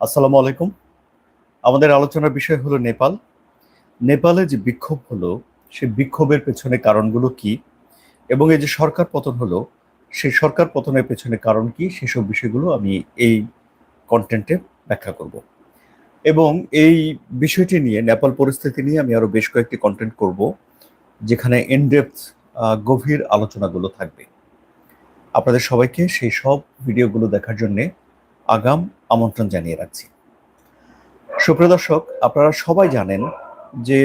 আসসালামু আলাইকুম। আমাদের আলোচনার বিষয় হলো নেপাল। নেপালে যে বিক্ষোভ হলো সেই বিক্ষোভের পেছনে কারণগুলো কি? এবং এই যে সরকার পতন হলো সেই সরকার পতনের পেছনে কারণ কি? সেসব বিষয়গুলো আমি এই কন্টেন্টে ব্যাখ্যা করব। এবং এই বিষয়টি নিয়ে, নেপাল পরিস্থিতি নিয়ে আমি আরও বেশ কয়েকটি কন্টেন্ট করব, যেখানে ইনডেপথ গভীর আলোচনাগুলো থাকবে। আপনাদের সবাইকে সেই সব ভিডিওগুলো দেখার জন্যে আগাম আমন্ত্রণ জানিয়ে রাখছি। সুপ্রিয় দর্শক, আপনারা সবাই জানেন যে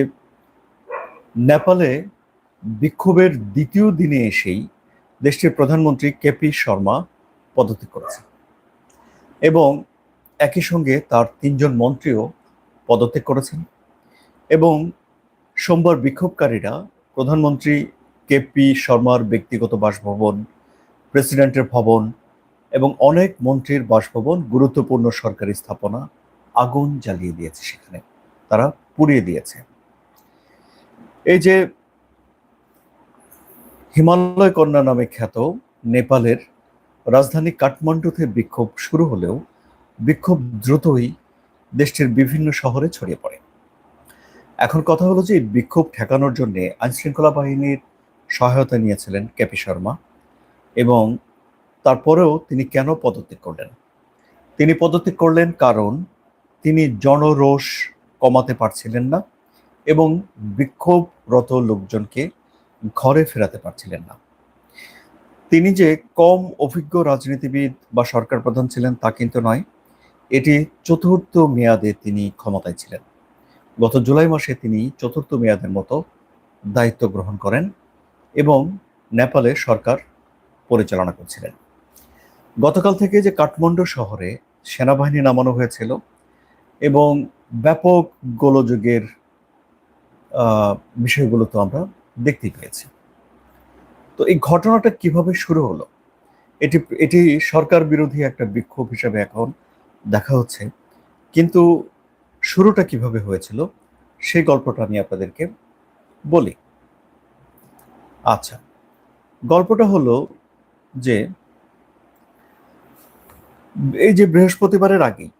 নেপালে বিক্ষোভের দ্বিতীয় দিনে এসেই দেশটির প্রধানমন্ত্রী কেপি শর্মা পদত্যাগ করেছেন এবং একই সঙ্গে তার তিনজন মন্ত্রীও পদত্যাগ করেছেন এবং সোমবার বিক্ষোভকারীরা প্রধানমন্ত্রী কেপি শর্মার ব্যক্তিগত বাসভবন, প্রেসিডেন্টের ভবন এবং অনেক মন্ত্রীর বাসভবন গুরুত্বপূর্ণ সরকারি স্থাপনা আগুন জ্বালিয়ে দিয়েছে সেখানে। তারা পুড়িয়ে দিয়েছে। এই যে হিমালয় কন্যা নামে খ্যাত নেপালের রাজধানী কাঠমান্ডুতে বিক্ষোভ শুরু হলেও বিক্ষোভ দ্রুতই দেশটির বিভিন্ন শহরে ছড়িয়ে পড়ে। এখন কথা হলো যে বিক্ষোভ ঠেকানোর জন্য আইনশৃঙ্খলা বাহিনীর সহায়তা নিয়েছিলেন কেপি শর্মা এবং তারপরেও তিনি কেন পদত্যাগ করলেন? তিনি পদত্যাগ করলেন কারণ তিনি জনরোষ কমাতে পারছিলেন না এবং বিক্ষোভরত লোকজনকে ঘরে ফেরাতে পারছিলেন না। তিনি যে কম অভিজ্ঞ রাজনীতিবিদ বা সরকার প্রধান ছিলেন তা কিন্তু নয়, এটি চতুর্থ মেয়াদে তিনি ক্ষমতায় ছিলেন। গত জুলাই মাসে তিনি চতুর্থ মেয়াদের মতো দায়িত্ব গ্রহণ করেন এবং নেপালে সরকার পরিচালনা করছিলেন। গতকাল থেকে যে কাঠমান্ডু শহরে সেনাবাহিনী নামানো হয়েছিল এবং ব্যাপক গোলযোগের বিষয়গুলো তো আমরা দেখতে পেয়েছি। তো এই ঘটনাটা কীভাবে শুরু হলো? এটি এটি সরকার বিরোধী একটা বিক্ষোভ হিসাবে এখন দেখা হচ্ছে। কিন্তু শুরুটা কীভাবে হয়েছিল সেই গল্পটা আমি আপনাদেরকে বলি। আচ্ছা গল্পটা হলো যে এই যে বৃহস্পতিবারের আগেই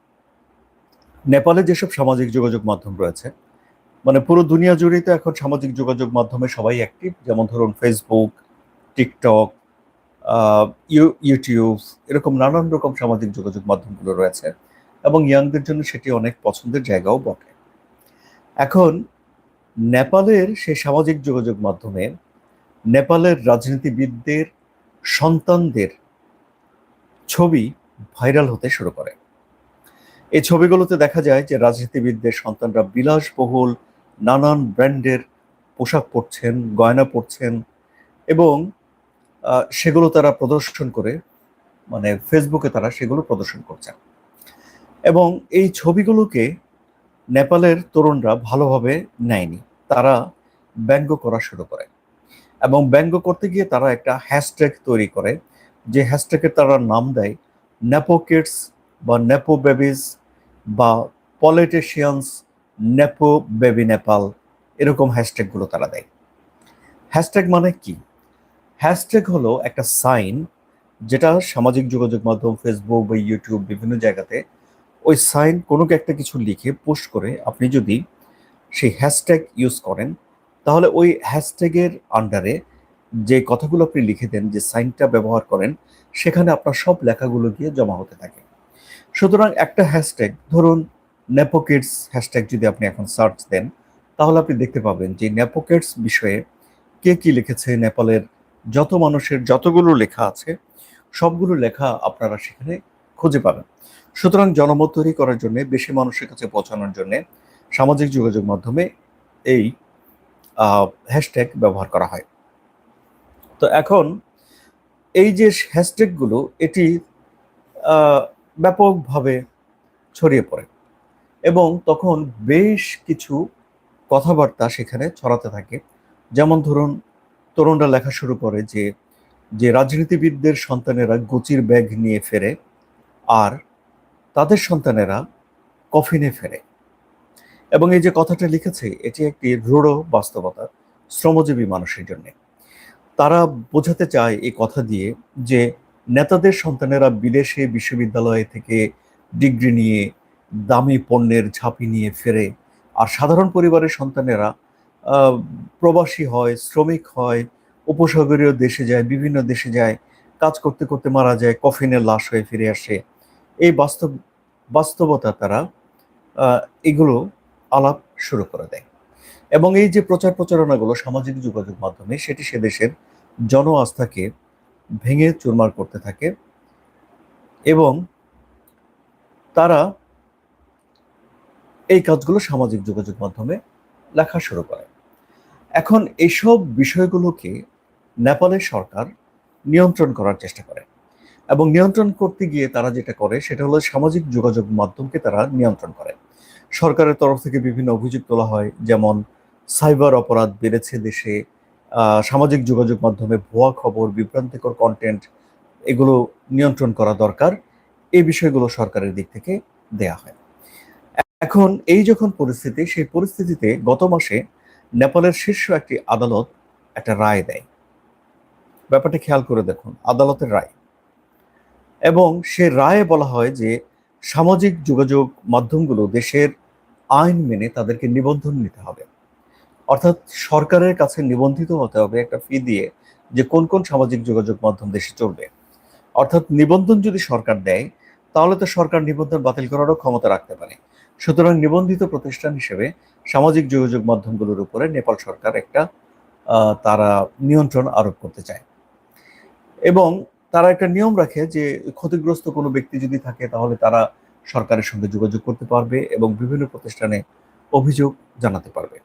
নেপালে যেসব সামাজিক যোগাযোগ মাধ্যম রয়েছে মানে পুরো দুনিয়া জুড়েই তো এখন সামাজিক যোগাযোগ মাধ্যমে সবাই অ্যাক্টিভ যেমন ধরুন ফেসবুক টিকটক ইউটিউব এরকম নানান রকম সামাজিক যোগাযোগ মাধ্যমগুলো রয়েছে এবং ইয়াংদের জন্য সেটি অনেক পছন্দের জায়গাও বটে। এখন নেপালের সেই সামাজিক যোগাযোগ মাধ্যমে নেপালের রাজনীতিবিদদের সন্তানদের ছবি ভাইরাল হতে শুরু করে। এই ছবিগুলোতে দেখা যায় যে রাজনীতিবিদদের সন্তানরা বিলাসবহুল, নানান ব্র্যান্ডের পোশাক পরছেন, গয়না পরছেন এবং সেগুলো তারা প্রদর্শন করে মানে ফেসবুকে তারা সেগুলো প্রদর্শন করছেন। এবং এই ছবিগুলোকে নেপালের তরুণরা ভালোভাবে নেয়নি। তারা ব্যঙ্গ করা শুরু করে এবং ব্যঙ্গ করতে গিয়ে তারা একটা হ্যাশট্যাগ তৈরি করে, যে হ্যাশট্যাগের তারা নাম দেয় নেপো কিডস বা নেপো বেবিজ বা পলিটিশিয়ানস নেপো বেবি নেপাল এরকম হ্যাশট্যাগুলো তারা দেয়। হ্যাশট্যাগ মানে কি? হ্যাশট্যাগ হলো একটা সাইন যেটা সামাজিক যোগাযোগ মাধ্যম ফেসবুক বা ইউটিউব বিভিন্ন জায়গাতে ওই সাইন কোনো একটা কিছু লিখে পোস্ট করে আপনি যদি সেই হ্যাশট্যাগ ইউজ করেন, তাহলে ওই হ্যাশট্যাগের আন্ডারে যে কথাগুলো আপনি লিখে দেন, যে সাইনটা ব্যবহার করেন, সেখানে আপনার সব লেখাগুলো গিয়ে জমা হতে থাকে। সুতরাং একটা হ্যাশট্যাগ ধরুন নেপোকেটস হ্যাশট্যাগ যদি আপনি এখন সার্চ দেন, তাহলে আপনি দেখতে পাবেন যে নেপোকেটস বিষয়ে কে কি লিখেছে, নেপালের যত মানুষের যতগুলো লেখা আছে, সবগুলো লেখা আপনারা সেখানে খুঁজে পাবেন। সুতরাং জনমত তৈরি করার জন্য, বেশি মানুষের কাছে পৌঁছানোর জন্য সামাজিক যোগাযোগ মাধ্যমে এই হ্যাশট্যাগ ব্যবহার করা হয়। তো এখন এই যে হ্যাশট্যাগুলো এটি ব্যাপকভাবে ছড়িয়ে পড়ে এবং তখন বেশ কিছু কথাবার্তা সেখানে ছড়াতে থাকে। যেমন ধরুন, তরুণরা লেখা শুরু করে যে যে রাজনীতিবিদদের সন্তানেরা গুচির ব্যাগ নিয়ে ফেরে আর তাদের সন্তানেরা কফিনে ফেরে। এবং এই যে কথাটা লিখেছে, এটি একটি রূঢ় বাস্তবতা, শ্রমজীবী মানুষের জন্য। তারা বোঝাতে চায় এই কথা দিয়ে যে নেতাদের সন্তানেরা বিদেশে বিশ্ববিদ্যালয় থেকে ডিগ্রি নিয়ে দামি পণ্যের ঝাঁপি নিয়ে ফেরে। আর সাধারণ পরিবারের সন্তানেরা প্রবাসী হয়, শ্রমিক হয়, উপসাগরীয় দেশে যায়, বিভিন্ন দেশে যায়, কাজ করতে করতে মারা যায়, কফিনের লাশ হয়ে ফিরে আসে। এই বাস্তব, বাস্তবতা তারা এগুলো আলাপ শুরু করে দেয়। এবং এই যে প্রচার প্রচারণাগুলো সামাজিক যোগাযোগ মাধ্যমে, সেটি সে দেশের জন আস্থাকে ভেঙে চুরমার করতে থাকে এবং তারা এই কাজগুলো সামাজিক যোগাযোগ মাধ্যমে লেখা শুরু করে। এখন এইসব বিষয়গুলোকে নেপালের সরকার নিয়ন্ত্রণ করার চেষ্টা করে এবং নিয়ন্ত্রণ করতে গিয়ে তারা যেটা করে, সেটা হলো সামাজিক যোগাযোগ মাধ্যমকে তারা নিয়ন্ত্রণ করে। সরকারের তরফ থেকে বিভিন্ন অভিযোগ তোলা হয়, যেমন সাইবার অপরাধ বেড়েছে দেশে। সামাজিক যোগাযোগ মাধ্যমে ভুয়া খবর, বিভ্রান্তিকর কন্টেন্ট এগুলো নিয়ন্ত্রণ করা দরকার। এই বিষয়গুলো সরকারের দিক থেকে দেয়া হয়। এখন এই যখন পরিস্থিতি, সেই পরিস্থিতিতে গত মাসে নেপালের শীর্ষ একটি আদালত একটা রায় দেয়। ব্যাপারটা খেয়াল করে দেখুন, আদালতের রায়। এবং সে রায়ে বলা হয় যে, সামাজিক যোগাযোগ মাধ্যমগুলো দেশের আইন মেনে তাদেরকে নিবন্ধন নিতে হবে। অর্থাৎ সরকারের কাছে নিবন্ধিত হতে হবে একটা ফি দিয়ে যে কোন কোন সামাজিক যোগাযোগ মাধ্যম দেশে চলবে। অর্থাৎ নিবন্ধন যদি সরকার দেয়, তাহলে তো সরকার নিবন্ধন বাতিল করারও ক্ষমতা রাখতে পারে। সুতরাং নিবন্ধিত প্রতিষ্ঠান হিসেবে সামাজিক যোগাযোগ মাধ্যমগুলোর উপরে নেপাল সরকার একটা তারা নিয়ন্ত্রণ আরোপ করতে চায়। এবং তারা একটা নিয়ম রাখে যে ক্ষতিগ্রস্ত কোনো ব্যক্তি যদি থাকে, তাহলে তারা সরকারের সঙ্গে যোগাযোগ করতে পারবে এবং বিভিন্ন প্রতিষ্ঠানে অভিযোগ জানাতে পারবে।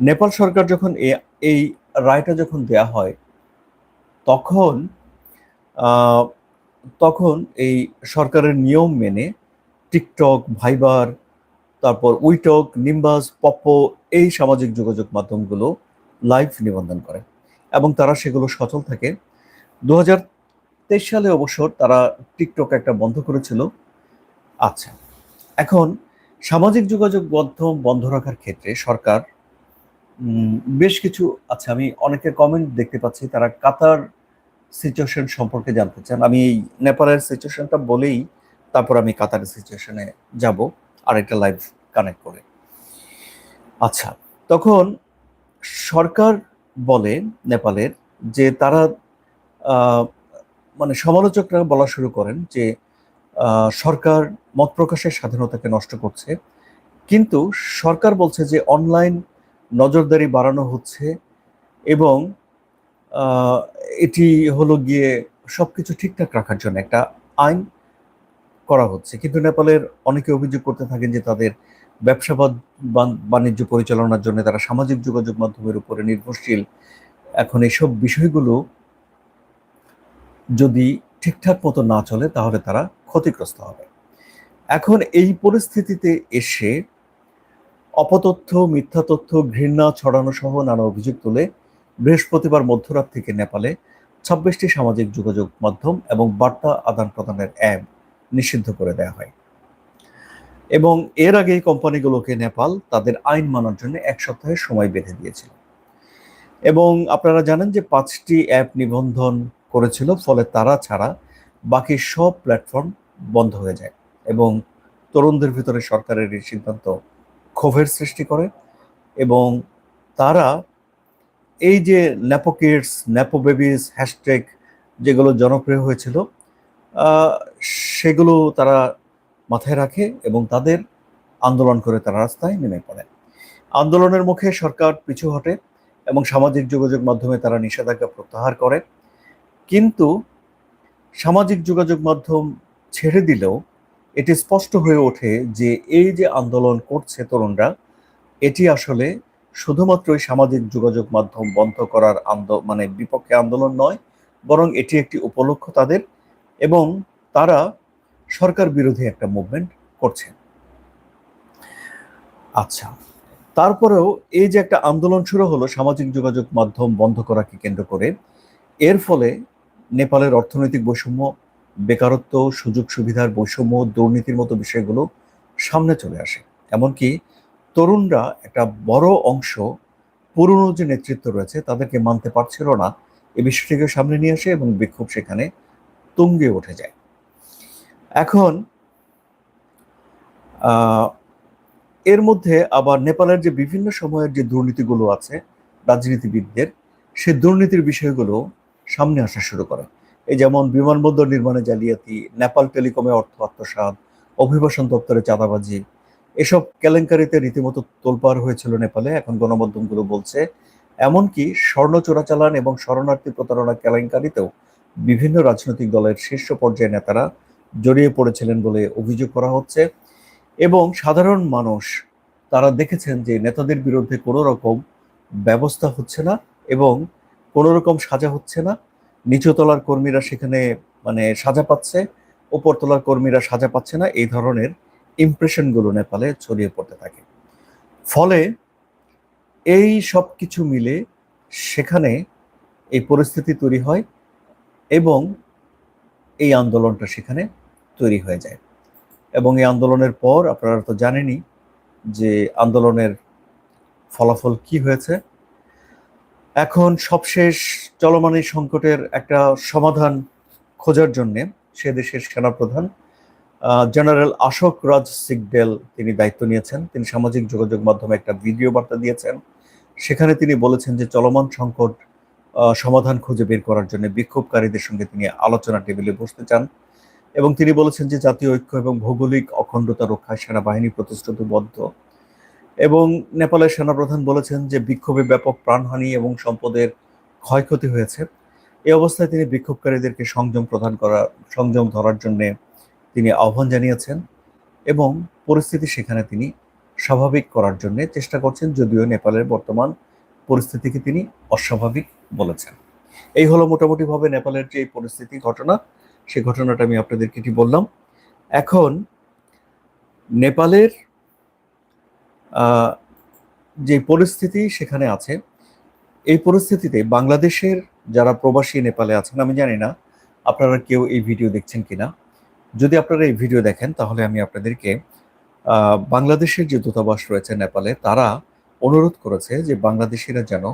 নেপাল সরকার যখন এই রায়টা যখন দেয়া হয়, তখন তখন এই সরকারের নিয়ম মেনে টিকটক, ভাইবার, তারপর উইটক নিম্বাস পপ্পো এই সামাজিক যোগাযোগ মাধ্যমগুলো লাইভ নিবন্ধন করে এবং তারা সেগুলো সচল থাকে। দু সালে অবশ্য তারা টিকটক একটা বন্ধ করেছিল। আচ্ছা এখন সামাজিক যোগাযোগ মাধ্যম বন্ধ রাখার ক্ষেত্রে সরকার বেশ কিছু আচ্ছা আমি অনেকের কমেন্ট দেখতে পাচ্ছি, তারা কাতার সিচুয়েশন সম্পর্কে জানতে চান। আমি এই নেপালের সিচুয়েশনটা বলেই তারপর আমি কাতারের সিচুয়েশনে যাব আর একটা লাইভ কানেক্ট করে। আচ্ছা তখন সরকার বলে নেপালের যে তারা মানে সমালোচকরা বলা শুরু করেন যে সরকার মত প্রকাশের স্বাধীনতাকে নষ্ট করছে, কিন্তু সরকার বলছে যে অনলাইন নজরদারি বাড়ানো হচ্ছে এবং এটি হলো গিয়ে সবকিছু ঠিকঠাক রাখার জন্য একটা আইন করা হচ্ছে। কিন্তু নেপালের অনেকে অভিযোগ করতে থাকেন যে তাদের ব্যবসা বাণিজ্য পরিচালনার জন্য তারা সামাজিক যোগাযোগ মাধ্যমের উপরে নির্ভরশীল। এখন এসব বিষয়গুলো যদি ঠিকঠাক মতো না চলে তাহলে তারা ক্ষতিগ্রস্ত হবে। এখন এই পরিস্থিতিতে এসে অপতথ্য, মিথ্যা তথ্য, ঘৃণা ছড়ানো সহ নানা অভিযোগ তুলে বৃহস্পতিবার মধ্যরাত থেকে নেপালে ছাব্বিশটি সামাজিক যোগাযোগ মাধ্যম এবং বার্তা আদান প্রদানের অ্যাপ নিষিদ্ধ করে দেওয়া হয়। এবং এর আগে কোম্পানিগুলোকে নেপাল তাদের আইন মানার জন্য এক সপ্তাহের সময় বেঁধে দিয়েছিল। এবং আপনারা জানেন যে পাঁচটি অ্যাপ নিবন্ধন করেছিল, ফলে তারা ছাড়া বাকি সব প্ল্যাটফর্ম বন্ধ হয়ে যায় এবং তরুণদের ভিতরে সরকারের এই সিদ্ধান্ত ক্ষোভের সৃষ্টি করে এবং তারা এই যে nepo kids nepo babies hashtag যেগুলো জনপ্রিয় হয়েছিল সেগুলো তারা মাথায় রাখে এবং তাদের আন্দোলন করে তারা রাস্তায় নেমে পড়ে। আন্দোলনের মুখে সরকার পিছু হটে এবং সামাজিক যোগাযোগ মাধ্যমে তারা নিষেধাজ্ঞা প্রত্যাহার করে। কিন্তু সামাজিক যোগাযোগ মাধ্যম ছেড়ে দিলেও এটি স্পষ্ট হয়ে ওঠে যে এই যে আন্দোলন করছে তরুণরা, এটি আসলে শুধুমাত্রই সামাজিক যোগাযোগ মাধ্যম বন্ধ করার আন্দো মানে বিপক্ষে আন্দোলন নয়, বরং এটি একটি উপলক্ষ তাদের এবং তারা সরকার বিরোধী একটা মুভমেন্ট করছে। আচ্ছা তারপরেও এই যে একটা আন্দোলন শুরু হলো সামাজিক যোগাযোগ মাধ্যম বন্ধ করাকে কেন্দ্র করে, এর ফলে নেপালের অর্থনৈতিক বৈষম্য বেকারত্ব, সুযোগ সুবিধার বৈষম্য, দুর্নীতির মতো বিষয়গুলো সামনে চলে আসে। এমনকি তরুণরা একটা বড় অংশ পুরনো যে নেতৃত্ব রয়েছে, তাদেরকে মানতে পারছিল না। এই বিষয়টিকে সামনে নিয়ে আসে এবং বিক্ষোভ সেখানে তুঙ্গে উঠে যায়। এখন এর মধ্যে আবার নেপালের যে বিভিন্ন সময়ের যে দুর্নীতিগুলো আছে, রাজনীতিবিদদের, সে দুর্নীতির বিষয়গুলো সামনে আসা শুরু করে। এই যেমন বিমানবন্দর নির্মাণে জালিয়াতি, নেপাল টেলিকমে অর্থ আত্মসাৎ, অভিবাসন দপ্তরে চাঁদাবাজি, এসব কেলেঙ্কারিতে রীতিমতো তোলপাড় হয়েছিল নেপালে, এখন গণমাধ্যমগুলো বলছে। এমনকি স্বর্ণ চোরাচালান এবং শরণার্থী প্রতারণা কেলেঙ্কারিতেও বিভিন্ন রাজনৈতিক দলের শীর্ষ পর্যায়ের নেতারা জড়িয়ে পড়েছিলেন বলে অভিযোগ করা হচ্ছে। এবং সাধারণ মানুষ, তারা দেখেছেন যে নেতাদের বিরুদ্ধে কোনো রকম ব্যবস্থা হচ্ছে না এবং কোনো রকম সাজা হচ্ছে না। নিচুতলার কর্মীরা সেখানে মানে সাজা পাচ্ছে উপরতলার কর্মীরা সাজা পাচ্ছে না, এই ধরনের ইমপ্রেশনগুলো নেপালে ছড়িয়ে পড়তে থাকে। ফলে এই সব কিছু মিলে সেখানে এই পরিস্থিতি তৈরি হয় এবং এই আন্দোলনটা সেখানে তৈরি হয়ে যায়। এবং এই আন্দোলনের পর, আপনারা তো জানেনই যে আন্দোলনের ফলাফল কি হয়েছে এখন সবশেষ চলমান এই সংকটের একটা সমাধান খোঁজার জন্যে সে দেশের সেনাপ্রধান জেনারেল অশোক রাজ সিগডেল তিনি দায়িত্ব নিয়েছেন। তিনি সামাজিক যোগাযোগ মাধ্যমে একটা ভিডিও বার্তা দিয়েছেন। সেখানে তিনি বলেছেন যে চলমান সংকট সমাধান খুঁজে বের করার জন্য বিক্ষোভকারীদের সঙ্গে তিনি আলোচনা টেবিলে বসতে চান এবং তিনি বলেছেন যে জাতীয় ঐক্য এবং ভৌগোলিক অখণ্ডতা রক্ষায় সেনাবাহিনী প্রতিশ্রুতিবদ্ধ। এবং নেপালের সেনাপ্রধান বলেছেন যে বিক্ষোভে ব্যাপক প্রাণহানি এবং সম্পদের ক্ষয়ক্ষতি হয়েছে। এই অবস্থায় তিনি বিক্ষোভকারীদেরকে সংযম প্রদান করা, সংযম ধরার জন্য তিনি আহ্বান জানিয়েছেন এবং পরিস্থিতি সেখানে তিনি স্বাভাবিক করার জন্য চেষ্টা করছেন, যদিও নেপালের বর্তমান পরিস্থিতিকে তিনি অস্বাভাবিক বলেছেন। এই হলো মোটামুটিভাবে নেপালের যে পরিস্থিতি ঘটনা সেই ঘটনাটা আমি আপনাদেরকে কি বললাম। এখন নেপালের যে পরিস্থিতি সেখানে আছে, এই পরিস্থিতিতে বাংলাদেশের যারা প্রবাসী নেপালে আছেন, আমি জানি না আপনারা কেউ এই ভিডিও দেখছেন কিনা। যদি আপনারা এই ভিডিও দেখেন, তাহলে আমি আপনাদেরকে বাংলাদেশের যে দূতাবাস রয়েছে নেপালে, তারা অনুরোধ করেছে যে বাংলাদেশিরা যেন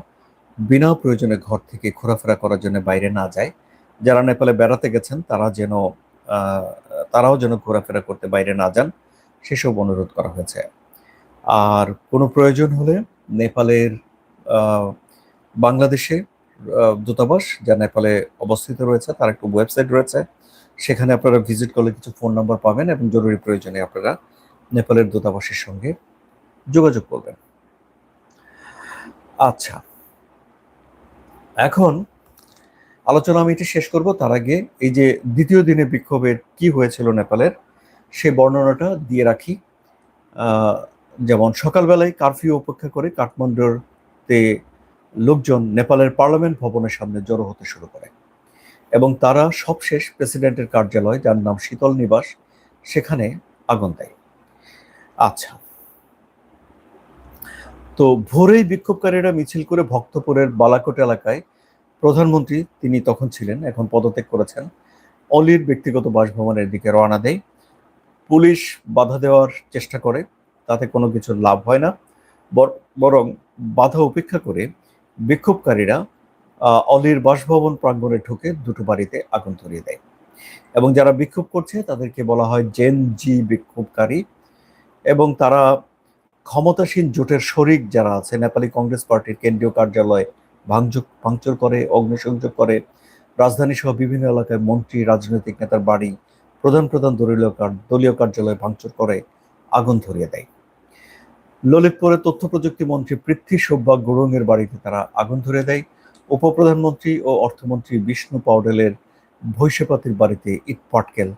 বিনা প্রয়োজনে ঘর থেকে ঘোরাফেরা করার জন্য বাইরে না যায়। যারা নেপালে বেড়াতে গেছেন, তারা যেন তারাও যেন ঘোরাফেরা করতে বাইরে না যান, সেসব অনুরোধ করা হয়েছে। আর কোনো প্রয়োজন হলে নেপালের বাংলাদেশে দূতাবাস, যা নেপালে অবস্থিত রয়েছে, তার একটা ওয়েবসাইট রয়েছে। সেখানে আপনারা ভিজিট করলে কিছু ফোন নাম্বার পাবেন এবং জরুরি প্রয়োজনে আপনারা নেপালের দূতাবাসের সঙ্গে যোগাযোগ করবেন। আচ্ছা। এখন আলোচনা আমি এটি শেষ করব। তার আগে এই যে দ্বিতীয় দিনে বিক্ষোভের কি হয়েছিল নেপালের, সে বর্ণনাটা দিয়ে রাখি। যেমন সকালবেলায় কারফিউ উপেক্ষা করে কাঠমান্ডুরতে লোকজন নেপালের পার্লামেন্ট ভবনের সামনে জড়ো হতে শুরু করে। এবং তারা সবশেষ প্রেসিডেন্টের কার্যালয়, যার নাম শীতল নিবাস, সেখানে আগুন দেয়। আচ্ছা। তো ভোরেই বিক্ষোভকারীরা মিছিল করে ভক্তপুরের বালাকোট এলাকায় প্রধানমন্ত্রী তিনি তখন ছিলেন, এখন পদত্যাগ করেছেন, অলির ব্যক্তিগত বাসভবনের দিকে রওনা দেয়। পুলিশ বাধা দেওয়ার চেষ্টা করে। তাতে কোনো কিছু লাভ হয় না। বর- বাধা উপেক্ষা করে বিক্ষোভকারীরা অলির বাসভবন প্রাঙ্গণে ঢুকে দুটো বাড়িতে আগুন ধরিয়ে দেয়। এবং যারা বিক্ষোভ করছে, তাদেরকে বলা হয় জেন জি বিক্ষোভকারী। এবং তারা ক্ষমতাসীন জোটের শরিক যারা আছে, নেপালি কংগ্রেস পার্টির কেন্দ্রীয় কার্যালয় ভাঙচুর ভাঙচুর করে, অগ্নিসংযোগ করে, রাজধানী সহ বিভিন্ন এলাকায় মন্ত্রী, রাজনৈতিক নেতার বাড়ি প্রধান প্রধান দলীয় দলীয় কার্যালয় ভাঙচুর করে আগুন ধরিয়ে দেয়। ললিতপুরে তথ্য প্রযুক্তি মন্ত্রী পৃথ্বী সৌভাগ্য গুরুংয়ের বাড়িতে তারা আগুন ধরে দেয়। উপপ্রধানমন্ত্রী ও অর্থমন্ত্রী বিষ্ণু পাউডেলের ভৈষ্যপাতির বাড়িতে ইট পাটকেল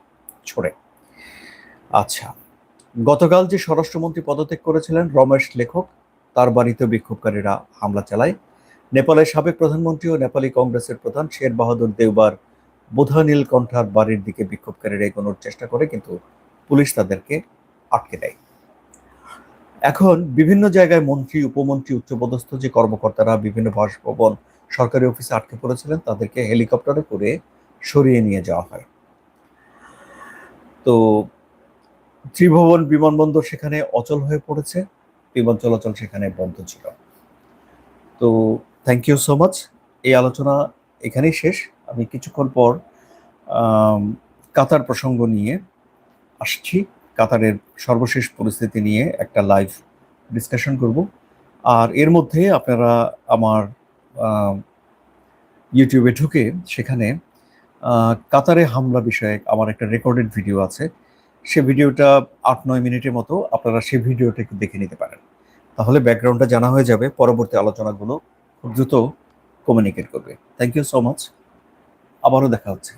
ছড়ে। আচ্ছা গতকাল যে স্বরাষ্ট্রমন্ত্রী পদত্যাগ করেছিলেন রমেশ লেখক, তার বাড়িতে বিক্ষোভকারীরা হামলা চালায়। নেপালের সাবেক প্রধানমন্ত্রী ও নেপালি কংগ্রেসের প্রধান শের বাহাদুর দেওবার বুধা নীলকণ্ঠার বাড়ির দিকে বিক্ষোভকারীরা এগোনোর চেষ্টা করে, কিন্তু পুলিশ তাদেরকে আটকে দেয়। এখন বিভিন্ন জায়গায় মন্ত্রী, উপমন্ত্রী, উচ্চপদস্থ যে কর্মকর্তারা বিভিন্ন বাসভবন, সরকারি অফিসে আটকে পড়েছিলেন, তাদেরকে হেলিকপ্টারে করে সরিয়ে নিয়ে যাওয়া হয়। তো ত্রিভুবন বিমানবন্দর সেখানে অচল হয়ে পড়েছে, বিমান চলাচল সেখানে বন্ধ ছিল। তো থ্যাংক ইউ সো মাচ এই আলোচনা এখানেই শেষ। আমি কিছুক্ষণ পর কাতার প্রসঙ্গ নিয়ে আসছি। কাতারের সর্বশেষ পরিস্থিতি নিয়ে একটা লাইভ ডিসকাশন করব। আর এর মধ্যে আপনারা আমার ইউটিউবে ঢুকে সেখানে কাতারে হামলা বিষয়ে আমার একটা রেকর্ডেড ভিডিও আছে। সে ভিডিওটা আট নয় মিনিটের মতো আপনারা সেই ভিডিওটাকে দেখে নিতে পারেন। তাহলে ব্যাকগ্রাউন্ডটা জানা হয়ে যাবে, পরবর্তী আলোচনাগুলো খুব দ্রুত কমিউনিকেট করবে। থ্যাংক ইউ সো মাচ আবারও দেখা হচ্ছে।